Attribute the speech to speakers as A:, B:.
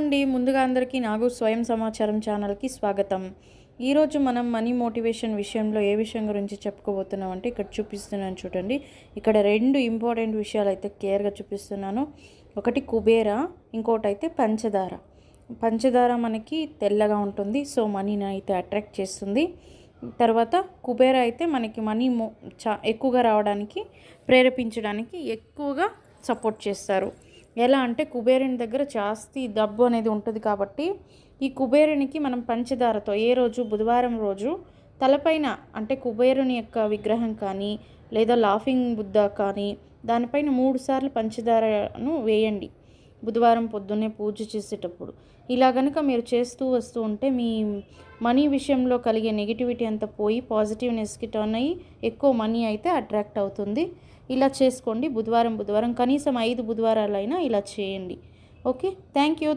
A: అండి ముందుగా అందరికీ నాగు స్వయం సమాచారం ఛానల్కి స్వాగతం. ఈరోజు మనం మనీ మోటివేషన్ విషయంలో ఏ విషయం గురించి చెప్పుకోబోతున్నాం అంటే ఇక్కడ చూపిస్తున్నాను చూడండి. ఇక్కడ రెండు ఇంపార్టెంట్ విషయాలు అయితే క్లియర్గా చూపిస్తున్నాను. ఒకటి కుబేర ఇంకోటి అయితే పంచదార. పంచదార మనకి తెల్లగా ఉంటుంది సో మనీని అయితే అట్రాక్ట్ చేస్తుంది. తర్వాత కుబేర అయితే మనకి మనీ మో చా ఎక్కువగా రావడానికి ప్రేరేపించడానికి ఎక్కువగా సపోర్ట్ చేస్తారు. ఎలా అంటే కుబేరుని దగ్గర జాస్తి డబ్బు అనేది ఉంటుంది కాబట్టి ఈ కుబేరునికి మనం పంచదారతో ఏ రోజు? బుధవారం రోజు తలపైన అంటే కుబేరుని యొక్క విగ్రహం కానీ లేదా లాఫింగ్ బుద్ధ కానీ దానిపైన మూడు సార్లు పంచదారను వేయండి. బుధవారం పొద్దున్నే పూజ చేసేటప్పుడు. ఇలా కనుక మీరు చేస్తూ వస్తూ ఉంటే మీ మనీ విషయంలో కలిగే నెగిటివిటీ అంతా పోయి పాజిటివ్నెస్కి టర్న్ అయ్యి ఎక్కువ మనీ అయితే అట్రాక్ట్ అవుతుంది. ఇలా చేసుకోండి. బుధవారం బుధవారం కనీసం ఐదు బుధవారాలైనా ఇలా చేయండి. ఓకే? Thank you